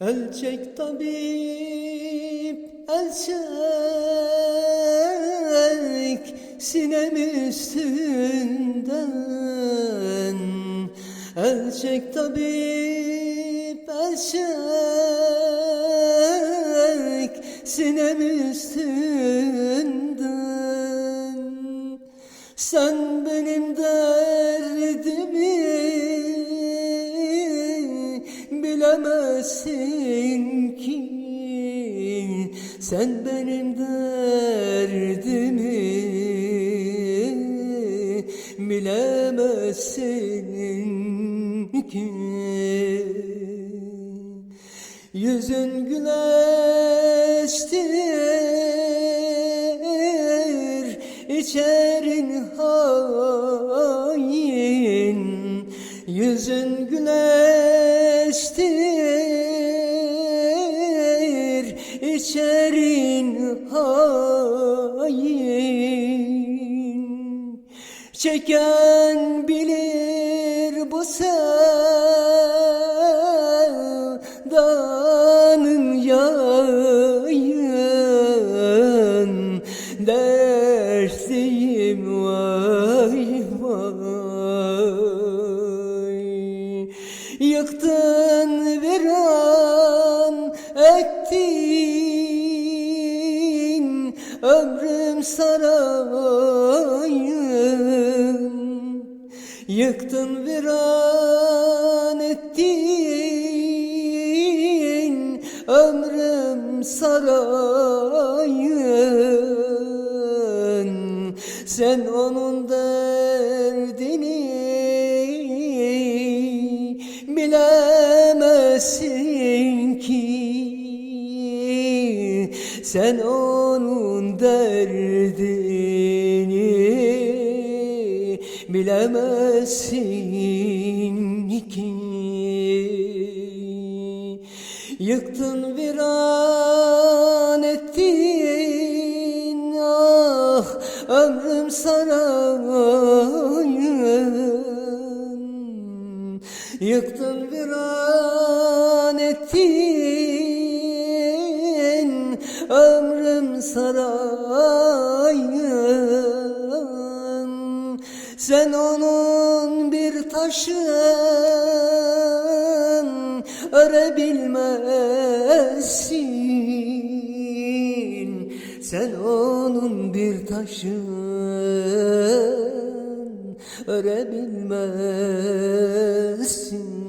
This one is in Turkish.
Elçek tabip, elçek sinem üstünden. Elçek tabip, elçek sinem üstünden. Sen benim derdimi bilemezsin ki. Sen benim derdimi bilemezsin ki. Yüzün güneştir içerin hain. Çeken bilir bu sevdanın yayın. Dertliyim vay vay. Yıktın viran Ömrüm sarayın Yıktın viran ettin Ömrüm sarayın Sen onun derdini bilemezsin ki. Sen onun derdini bilemezsin ki. Yıktın viran ettin ah ömrüm sarayın Yıktın viran ettin sarayın. Sen onun bir taşın örebilmezsin. Sen onun bir taşın örebilmezsin